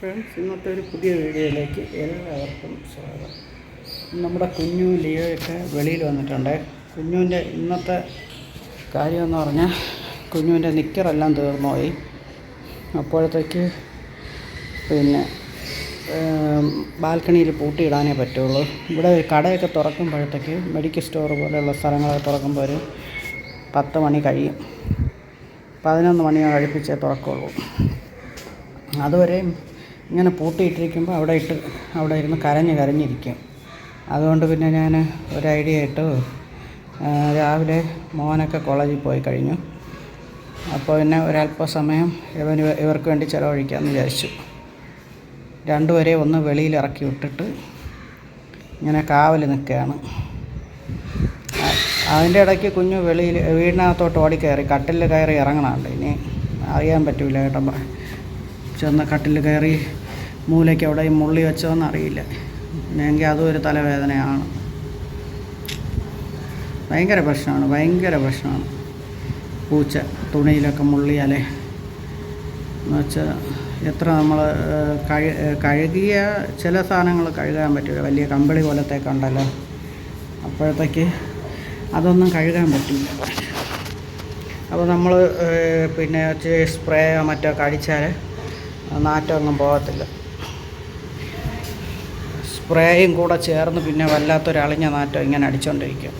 Friends ഇന്നത്തെ ഒരു പുതിയ വീഡിയോയിലേക്ക് എല്ലാവർക്കും സ്വാഗതം. നമ്മുടെ കുഞ്ഞു ലിയോയൊക്കെ വെളിയിൽ വന്നിട്ടുണ്ട്. കുഞ്ഞുവിന്റെ ഇന്നത്തെ കാര്യമെന്ന് പറഞ്ഞാൽ കുഞ്ഞുവിന്റെ നിക്കറെല്ലാം തീർന്നുപോയി അപ്പോഴത്തേക്ക് പിന്നെ ബാൽക്കണിയിൽ പൂട്ടിയിടാനേ പറ്റുള്ളൂ. ഇവിടെ കടയൊക്കെ തുറക്കുമ്പോഴത്തേക്ക് മെഡിക്കൽ സ്റ്റോർ പോലെയുള്ള സ്ഥലങ്ങളൊക്കെ തുറക്കുമ്പോൾ ഒരു പത്ത് മണി കഴിയും. പതിനൊന്ന് മണിയോ കഴിപ്പിച്ചേ തുറക്കുള്ളൂ. അതുവരെയും ഇങ്ങനെ പൂട്ടിയിട്ടിരിക്കുമ്പോൾ അവിടെ ഇട്ട് അവിടെ ഇരുന്ന് കരഞ്ഞ് കരഞ്ഞിരിക്കും. അതുകൊണ്ട് പിന്നെ ഞാൻ ഒരു ഐഡിയ ഇട്ടു. രാവിലെ മോനൊക്കെ കോളേജിൽ പോയി കഴിഞ്ഞു. അപ്പോൾ പിന്നെ ഒരല്പസമയം ഇവന് ഇവർക്ക് വേണ്ടി ചിലവഴിക്കാമെന്ന് വിചാരിച്ചു. രണ്ടുപേരെ ഒന്ന് വെളിയിൽ ഇറക്കി വിട്ടിട്ട് ഇങ്ങനെ കാവൽ നിൽക്കുകയാണ്. അതിന്റെ ഇടയ്ക്ക് കുഞ്ഞു വെളിയിൽ വീടിനകത്തോട്ട് ഓടിക്കയറി കട്ടിലിൽ കയറി ഇറങ്ങണമുണ്ട് ഇനി? അറിയാൻ പറ്റൂല കേട്ടോ. ചെന്ന് കട്ടിൽ കയറി മൂലയ്ക്ക് അവിടെ ഈ മുള്ളി വെച്ചോന്ന് അറിയില്ല. എങ്കിൽ അതും ഒരു തലവേദനയാണ്. ഭയങ്കര പ്രശ്നമാണ് ഭയങ്കര പ്രശ്നമാണ്. പൂച്ച തുണിയിലൊക്കെ മുള്ളിയാലേ എന്ന് വെച്ചാൽ എത്ര നമ്മൾ കഴു കഴുകിയ ചില സാധനങ്ങൾ കഴുകാൻ പറ്റില്ല. വലിയ കമ്പിളി പോലത്തെ ഉണ്ടല്ലോ. അപ്പോഴത്തേക്ക് അതൊന്നും കഴുകാൻ പറ്റില്ല. അപ്പോൾ നമ്മൾ പിന്നെ സ്പ്രേയോ മറ്റോ കടിച്ചാൽ നാറ്റമൊന്നും പോകത്തില്ല. സ്പ്രേയും കൂടെ ചേർന്ന് പിന്നെ വല്ലാത്തൊരളിഞ്ഞ നാറ്റം ഇങ്ങനെ അടിച്ചുകൊണ്ടിരിക്കും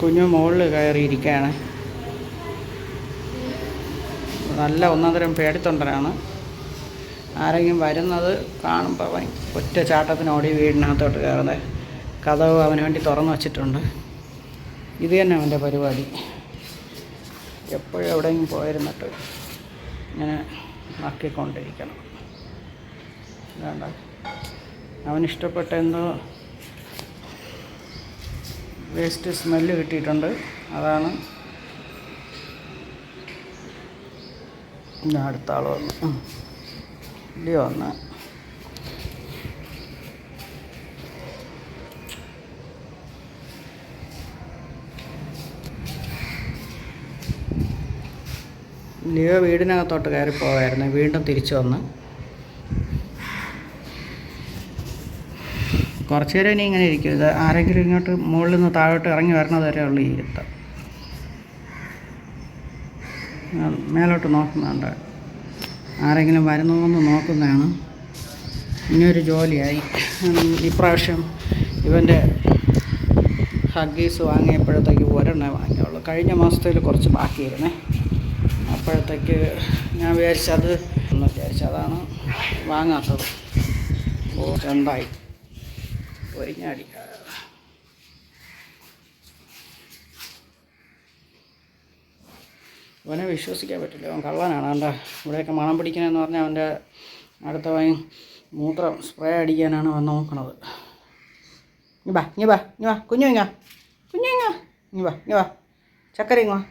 കുഞ്ഞു മുകളിൽ കയറിയിരിക്കുകയാണ്. നല്ല ഒന്നാന്തരം പേടിത്തൊണ്ടനാണ്. ആരെങ്കിലും വരുന്നത് കാണുമ്പോൾ അവൻ ഒറ്റ ചാട്ടത്തിന് ഓടി വീടിനകത്തോട്ട് കയറുന്നത്. കഥവ് അവന് വേണ്ടി തുറന്നു വച്ചിട്ടുണ്ട്. ഇത് തന്നെ അവന്റെ പരിപാടി. എപ്പോഴും എവിടെയെങ്കിലും പോയിരുന്നിട്ട് ഇങ്ങനെ ആക്കിക്കൊണ്ടിരിക്കണം. വേണ്ട അവനിഷ്ടപ്പെട്ട എന്തോ വേസ്റ്റ് സ്മെല്ല് കിട്ടിയിട്ടുണ്ട്. അതാണ് അടുത്ത ആൾ വന്നു. ഇല്ലയോ ലിയോ ലിയോ വീടിനകത്തോട്ട് കയറി പോവായിരുന്നു. വീണ്ടും തിരിച്ചു വന്ന്. കുറച്ച് നേരം ഇനി ഇങ്ങനെ ഇരിക്കും. ഇത് ആരെങ്കിലും ഇങ്ങോട്ട് മുകളിൽ നിന്ന് താഴോട്ട് ഇറങ്ങി വരണത് വരെ ഉള്ളു ഈ ഇരുത്തം മേലോട്ട് നോക്കുന്നുണ്ട്. ആരെങ്കിലും വരുന്നോന്ന് നോക്കുന്നതാണ്. ഇനിയൊരു ജോലിയായി. ഇപ്രാവശ്യം ഇവന്റെ ഹഗ്ഗീസ് വാങ്ങിയപ്പോഴത്തേക്ക് ഒരെണ്ണേ വാങ്ങിയുള്ളൂ. കഴിഞ്ഞ മാസത്തിൽ കുറച്ച് ബാക്കിയിരുന്നേ അപ്പോഴത്തേക്ക് ഞാൻ വിചാരിച്ചത് എന്ന് വിചാരിച്ചതാണ് വാങ്ങാത്തത്. ഓ രണ്ടായി. ഒരിഞ്ഞാടി അവനെ വിശ്വസിക്കാൻ പറ്റില്ല. അവൻ കള്ളനാണ്. അവന്റെ ഇവിടെയൊക്കെ മണം പിടിക്കണമെന്ന് പറഞ്ഞാൽ അവന്റെ അടുത്ത വൈ മൂത്രം സ്പ്രേ അടിക്കാനാണ് അവൻ നോക്കണത്. ഇനി ബാ ഇനി ബാ ഇനി വാ. കുഞ്ഞു ഇങ്ങ കുഞ്ഞു ഇങ്ങ ഇനി വാ ഇനി വാ. ചക്കര ഇങ്ങ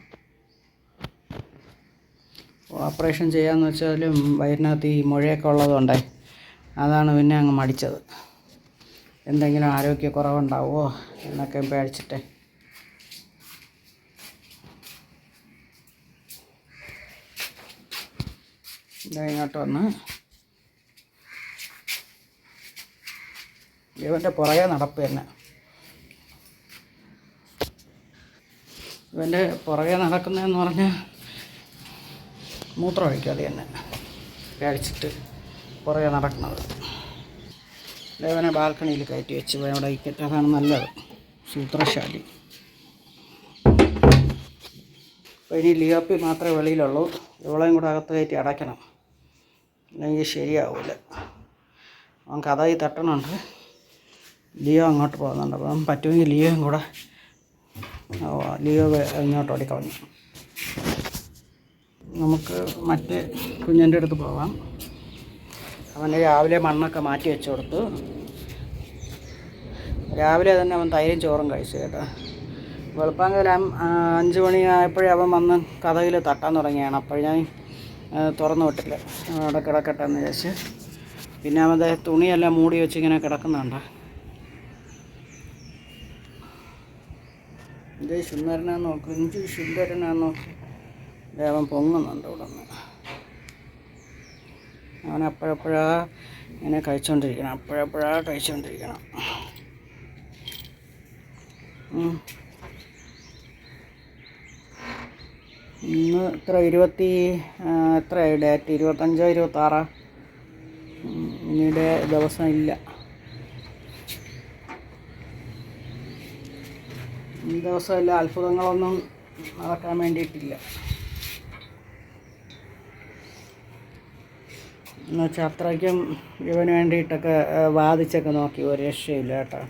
ഓപ്പറേഷൻ ചെയ്യാന്ന് വെച്ചാലും വയറിനകത്ത് ഈ മുഴയൊക്കെ ഉള്ളതുകൊണ്ടേ അതാണ് പിന്നെ അങ്ങ് മടിച്ചത്. എന്തെങ്കിലും ആരോഗ്യക്കുറവുണ്ടാവുമോ എന്നൊക്കെ പേടിച്ചിട്ട്. ഇങ്ങോട്ട് വന്ന്. ഇവന്റെ പുറകെ നടപ്പ് തന്നെ. ഇവന്റെ പുറകെ നടക്കുന്നതെന്ന് പറഞ്ഞാൽ മൂത്രം ഒഴിക്കാതെ തന്നെ. കഴിച്ചിട്ട് കുറേ നടക്കുന്നത്. ദേവനെ ബാൽക്കണിയിൽ കയറ്റി വെച്ച് അവിടെ ഇരിക്കട്ടെ. അതാണ് നല്ലത്. സൂത്രശാലി. അപ്പോൾ ഇനി ലിയോപ്പി മാത്രമേ വെളിയിലുള്ളൂ. ഇവളെയും കൂടെ അകത്ത് കയറ്റി അടയ്ക്കണം. അല്ലെങ്കിൽ ശരിയാവില്ല അവൻ കഥയിൽ തട്ടണുണ്ട്. ലിയോ അങ്ങോട്ട് പോകുന്നുണ്ട്. അപ്പം പറ്റുമെങ്കിൽ ലിയോയും കൂടെ ലിയോ ഇങ്ങോട്ട് ഓടിക്കളഞ്ഞു. നമുക്ക് മറ്റേ കുഞ്ഞിന്റെ അടുത്ത് പോവാം. അവന് രാവിലെ മണ്ണൊക്കെ മാറ്റി വെച്ച് കൊടുത്തു. രാവിലെ തന്നെ അവൻ തൈരും ചോറും കഴിച്ചു കേട്ടോ. വെളുപ്പാങ്കലം അഞ്ച് മണി ആയപ്പോഴേ അവൻ വന്ന് കഥയിൽ തട്ടാൻ തുടങ്ങിയാണ്. അപ്പോൾ ഞാൻ തുറന്നു വിട്ടില്ല. അവിടെ കിടക്കട്ടെ എന്ന് വിചാരിച്ച്. പിന്നെ അവന്റെ തുണിയെല്ലാം മൂടി വെച്ച് ഇങ്ങനെ കിടക്കുന്നുണ്ട്. ഇത് സുന്ദരനാ നോക്കൂ. ഇഞ്ചി സുന്ദരനാ നോക്ക്. ദേവൻ പൊങ്ങുന്നുണ്ട് ഇവിടെ നിന്ന് അവൻ അപ്പോഴപ്പോഴാ ഇങ്ങനെ കഴിച്ചുകൊണ്ടിരിക്കണം അപ്പോഴപ്പോഴാ കഴിച്ചുകൊണ്ടിരിക്കണം. ഇന്ന് ഇത്ര ഇരുപത്തി എത്രയായി? ഡേറ്റ് ഇരുപത്തഞ്ചോ ഇരുപത്താറാ? ഇനിയുടെ ഇനി ദിവസം ഇല്ല. ഈ ദിവസം എല്ലാ അത്ഭുതങ്ങളൊന്നും നടക്കാൻ വേണ്ടിയിട്ടില്ല. അത്രയ്ക്കും ഇവന് വേണ്ടിയിട്ടൊക്കെ വാദിച്ചൊക്കെ നോക്കി ഒരു രക്ഷയില്ല കേട്ടോ.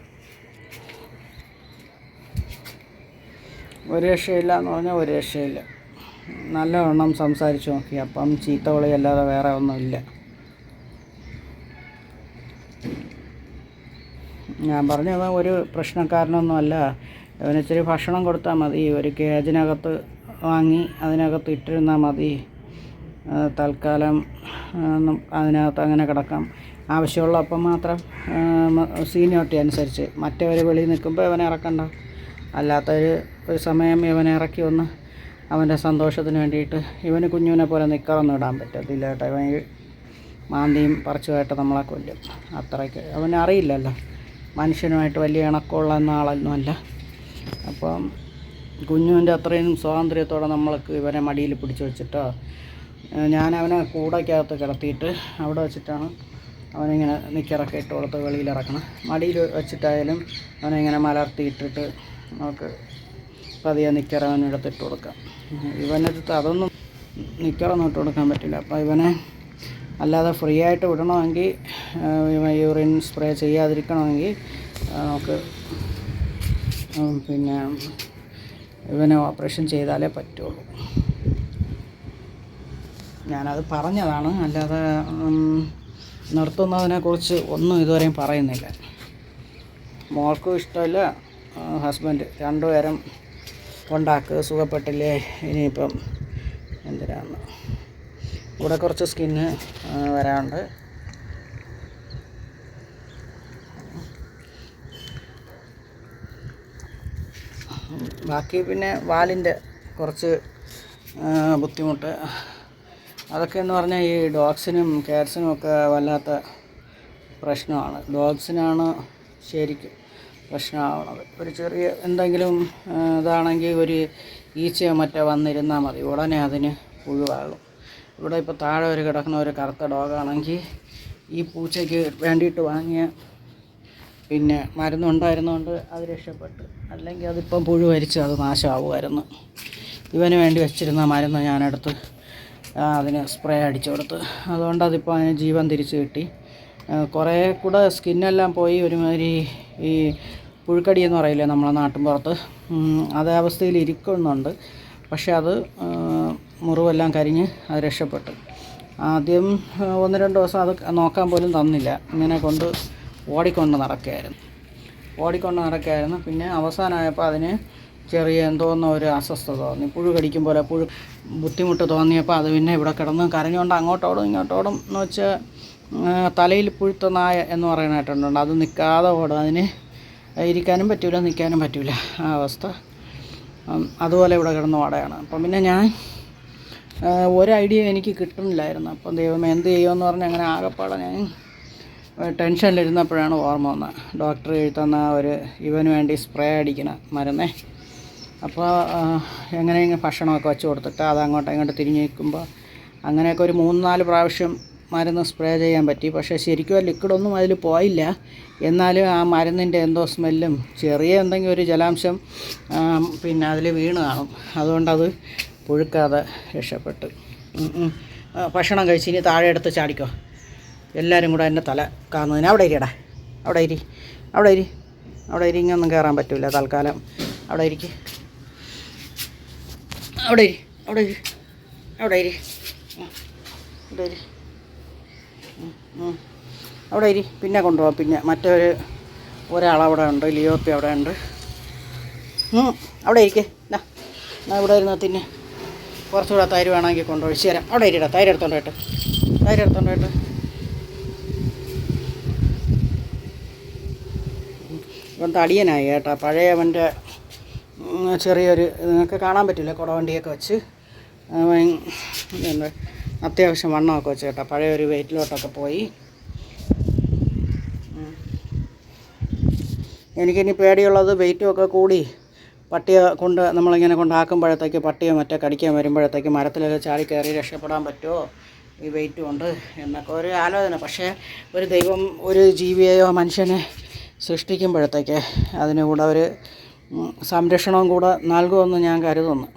ഒരു രക്ഷയില്ല എന്ന് പറഞ്ഞാൽ ഒരു രക്ഷയില്ല. നല്ലവണ്ണം സംസാരിച്ച് നോക്കി. അപ്പം ചീത്ത വിളി അല്ലാതെ വേറെ ഒന്നുമില്ല. ഞാൻ പറഞ്ഞത് ഒരു പ്രശ്നക്കാരനൊന്നുമല്ല ഇച്ചിരി ഭക്ഷണം കൊടുത്താൽ മതി. ഒരു കേജിനകത്ത് വാങ്ങി അതിനകത്ത് ഇട്ടിരുന്നാൽ മതി. തൽക്കാലം അതിനകത്ത് അങ്ങനെ കിടക്കാം. ആവശ്യമുള്ളപ്പം മാത്രം സീനിയോറിറ്റി അനുസരിച്ച്. മറ്റവർ വെളിയിൽ നിൽക്കുമ്പോൾ ഇവനെ ഇറക്കണ്ട. അല്ലാത്തൊരു ഒരു സമയം ഇവനെ ഇറക്കി വന്ന് അവന്റെ സന്തോഷത്തിന് വേണ്ടിയിട്ട് ഇവന് കുഞ്ഞുവിനെ പോലെ നിൽക്കാറൊന്നും ഇടാൻ പറ്റത്തില്ല കേട്ടോ. ഇവൻ മാന്തിയും പറിച്ചുമായിട്ട് നമ്മളെ കൊല്ലും. അത്രയ്ക്ക്. അവന് അറിയില്ലല്ലോ. മനുഷ്യനുമായിട്ട് വലിയ ഇണക്കമുള്ള ആളൊന്നും അല്ല. അപ്പം കുഞ്ഞുവിന്റെ അത്രയും സ്വാതന്ത്ര്യത്തോടെ നമ്മൾക്ക് ഇവനെ മടിയിൽ പിടിച്ചു വെച്ചിട്ടോ ഞാൻ അവനെ കൂടയ്ക്കകത്ത് കിടത്തിയിട്ട് അവിടെ വെച്ചിട്ടാണ് അവനിങ്ങനെ നിക്കറൊക്കെ ഇട്ട് കൊടുത്ത് വെളിയിൽ ഇറക്കണം. മടിയിൽ വെച്ചിട്ടായാലും അവനിങ്ങനെ മലർത്തിയിട്ടിട്ട് നമുക്ക് പതിയെ നിക്കറ അവനെടുത്ത് കൊടുക്കാം. ഇവനെടുത്ത് അതൊന്നും നിക്കറൊന്നും ഇട്ട് കൊടുക്കാൻ പറ്റില്ല. അപ്പോൾ ഇവനെ അല്ലാതെ ഫ്രീ ആയിട്ട് വിടണമെങ്കിൽ യൂറിൻ സ്പ്രേ ചെയ്യാതിരിക്കണമെങ്കിൽ നമുക്ക് പിന്നെ ഇവനെ ഓപ്പറേഷൻ ചെയ്താലേ പറ്റുള്ളൂ. ഞാനത് പറഞ്ഞതാണ്. അല്ലാതെ നിർത്തുന്നതിനെക്കുറിച്ച് ഒന്നും ഇതുവരെയും പറയുന്നില്ല. മോൾക്കും ഇഷ്ടമില്ല ഹസ്ബൻഡ് രണ്ടുപേരും കൊണ്ടാക്ക് സുഖപ്പെട്ടില്ലേ ഇനിയിപ്പം എന്തിനാണ് ഇവിടെ കുറച്ച് സ്കിന്ന് വരാണ്ട് ബാക്കി പിന്നെ വാലിന്റെ കുറച്ച് ബുദ്ധിമുട്ട് അതൊക്കെ എന്ന് പറഞ്ഞാൽ ഈ ഡോഗ്സിനും കാറ്റ്സിനും ഒക്കെ വല്ലാത്ത പ്രശ്നമാണ്. ഡോഗ്സിനാണ് ശരിക്കും പ്രശ്നമാവണത്. ഒരു ചെറിയ എന്തെങ്കിലും ഇതാണെങ്കിൽ ഒരു ഈച്ചയോ മറ്റോ വന്നിരുന്നാൽ മതി. ഉടനെ അതിന് പുഴുവാകും ഇവിടെ ഇപ്പോൾ താഴെ ഒരു കിടക്കുന്ന ഒരു കറുത്ത ഡോഗാണെങ്കിൽ ഈ പൂച്ചയ്ക്ക് വേണ്ടിയിട്ട് വാങ്ങിയ പിന്നെ മരുന്നുണ്ടായിരുന്നുകൊണ്ട് അത് രക്ഷപ്പെട്ടു. അല്ലെങ്കിൽ അതിപ്പം പുഴു വരിച്ച് അത് നാശമാവുമായിരുന്നു. ഇവന് വേണ്ടി വെച്ചിരുന്ന മരുന്ന് ഞാനെടുത്ത് അതിന് സ്പ്രേ അടിച്ചു കൊടുത്ത്. അതുകൊണ്ട് അതിപ്പോൾ അതിന് ജീവൻ തിരിച്ച് കിട്ടി. കുറേ കൂടെ സ്കിന്നെല്ലാം പോയി ഒരുമാതിരി ഈ പുഴുക്കടി എന്ന് പറയില്ലേ നമ്മളെ നാട്ടിൻപുറത്ത് പുറത്ത്. അതേ അവസ്ഥയിൽ ഇരിക്കുന്നുണ്ട്. പക്ഷേ അത് മുറിവെല്ലാം കരിഞ്ഞ് അത് രക്ഷപ്പെട്ടു. ആദ്യം ഒന്ന് രണ്ട് ദിവസം അത് നോക്കാൻ പോലും തന്നില്ല. ഇങ്ങനെ കൊണ്ട് ഓടിക്കൊണ്ട് നടക്കുകയായിരുന്നു. ഓടിക്കൊണ്ട് നടക്കുകയായിരുന്നു. പിന്നെ അവസാനമായപ്പോൾ അതിന് ചെറിയ എന്തോന്നോ ഒരു അസ്വസ്ഥത തോന്നി. പുഴു കടിക്കും പോലെ പുഴു ബുദ്ധിമുട്ട് തോന്നിയപ്പോൾ അത് പിന്നെ ഇവിടെ കിടന്ന് കരഞ്ഞുകൊണ്ട് അങ്ങോട്ടോടും ഇങ്ങോട്ടോടും എന്ന് വെച്ചാൽ തലയിൽ പുഴുത്ത നായ എന്ന് പറയുന്നതായിട്ടുണ്ട് അത് നിൽക്കാതെ ഓടും. അതിന് ഇരിക്കാനും പറ്റില്ല നിൽക്കാനും പറ്റില്ല ആ അവസ്ഥ. അതുപോലെ ഇവിടെ കിടന്ന് ഓടയാണ്. അപ്പം പിന്നെ ഞാൻ ഒരു ഐഡിയ എനിക്ക് കിട്ടുന്നില്ലായിരുന്നു. അപ്പം ദൈവം എന്ത് ചെയ്യുമെന്ന് പറഞ്ഞ് അങ്ങനെ ആകെപ്പാടെ ഞാൻ ടെൻഷനിലിരുന്നപ്പോഴാണ് ഓർമ്മ വന്നത്. ഡോക്ടർ എഴുതുന്ന ഒരു ഇവന് വേണ്ടി സ്പ്രേ അടിക്കണ മരുന്നേ. അപ്പോൾ എങ്ങനെയെങ്കിലും ഭക്ഷണമൊക്കെ വെച്ച് കൊടുത്തിട്ട് അത് അങ്ങോട്ട് ഇങ്ങോട്ട് തിരിഞ്ഞ് നിൽക്കുമ്പോൾ അങ്ങനെയൊക്കെ ഒരു മൂന്ന് നാല് പ്രാവശ്യം മരുന്ന് സ്പ്രേ ചെയ്യാൻ പറ്റി. പക്ഷേ ശരിക്കും ആ ലിക്വിഡൊന്നും അതിൽ പോയില്ല. എന്നാലും ആ മരുന്നിന്റെ എന്തോ സ്മെല്ലും ചെറിയ എന്തെങ്കിലും ഒരു ജലാംശം പിന്നെ അതിൽ വീണ് കാണും. അതുകൊണ്ടത് പുഴുക്കാതെ രക്ഷപ്പെട്ടു. ഭക്ഷണം കഴിച്ച് ഇനി താഴെ എടുത്ത് ചാടിക്കോ. എല്ലാവരും കൂടെ എന്റെ തല കാണുന്നതിന് അവിടെ ഇരിയടാ. അവിടെ ഇരി. അവിടെ ഇരി. അവിടെ ഇരി. ഇങ്ങൊന്നും കയറാൻ പറ്റില്ല തൽക്കാലം. അവിടെ ഇരിക്ക്. അവിടെ ഇരി അവിടെ ഇരി അവിടെ ഇരി. അവിടെ ഇരി. അവിടെ ഇരി പിന്നെ കൊണ്ടുപോകാം പിന്നെ മറ്റൊരു ഒരാളവിടെ ഉണ്ട് ലിയോപ്പി അവിടെ ഉണ്ട്. അവിടെ ഇരിക്കേ. എന്നാ എന്നാ ഇവിടെ ഇരുന്നാൽ തിന്നെ. കുറച്ചുകൂടെ തൈര് വേണമെങ്കിൽ കൊണ്ടുപോയി തരാം. അവിടെ ഇരിടാ തൈര് എടുത്തോണ്ട് തൈര് എടുത്തോണ്ട് പോയിട്ട്. ഇവൻ തടിയനായി കേട്ടോ. പഴയ അവന്റെ ഉം, ചെറിയൊരു നിങ്ങൾക്ക് കാണാൻ പറ്റില്ല കുടവണ്ടിയൊക്കെ വെച്ച്. അത്യാവശ്യം വണ്ണമൊക്കെ വെച്ച് കേട്ടോ. പഴയ ഒരു വെയിറ്റിലോട്ടൊക്കെ പോയി. എനിക്കിനി പേടിയുള്ളത് വെയിറ്റും ഒക്കെ കൂടി പട്ടിയെ കൊണ്ട് നമ്മളിങ്ങനെ കൊണ്ടാക്കുമ്പോഴത്തേക്ക് പട്ടിയെ മറ്റേ കടിക്കാൻ വരുമ്പോഴത്തേക്ക് മരത്തിലൊക്കെ ചാടി കയറി രക്ഷപ്പെടാൻ പറ്റുമോ? ഈ വെയിറ്റും ഉണ്ട് എന്നൊക്കെ ഒരു ആലോചന. പക്ഷേ ഒരു ദൈവം ഒരു ജീവിയെയോ മനുഷ്യനെ സൃഷ്ടിക്കുമ്പോഴത്തേക്ക് അതിന് കൂടെ ഒരു സംരക്ഷണവും കൂടെ നൽകുമെന്ന് ഞാൻ കരുതുന്നു.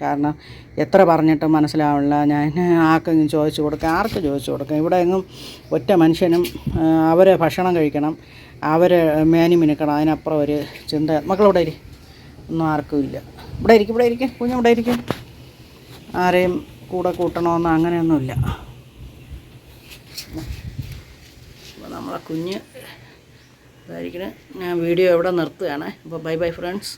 കാരണം എത്ര പറഞ്ഞിട്ടും മനസ്സിലാവില്ല. ഞാൻ ആർക്കെങ്കിലും ചോദിച്ചു കൊടുക്കാം ആർക്ക് ചോദിച്ചു കൊടുക്കാം? ഇവിടെ എങ്ങും ഒറ്റ മനുഷ്യനും അവരെ ഭക്ഷണം കഴിക്കണം അവരെ മേനി മിനുക്കണം. അതിനപ്പുറം ഒരു ചിന്ത. മക്കളിവിടെ ഇരി? ഒന്നും ആർക്കും ഇല്ല. ഇവിടെ ഇരിക്കും ഇവിടെ ഇരിക്കും. കുഞ്ഞു ഇവിടെ ഇരിക്കും. ആരെയും കൂടെ കൂട്ടണമെന്ന് അങ്ങനെയൊന്നുമില്ല. നമ്മളെ കുഞ്ഞ് ഇതായിരിക്കണേ. ഞാൻ വീഡിയോ ഇവിടെ നിർത്തുകയാണ്. അപ്പോൾ ബൈ ബൈ ഫ്രണ്ട്സ്.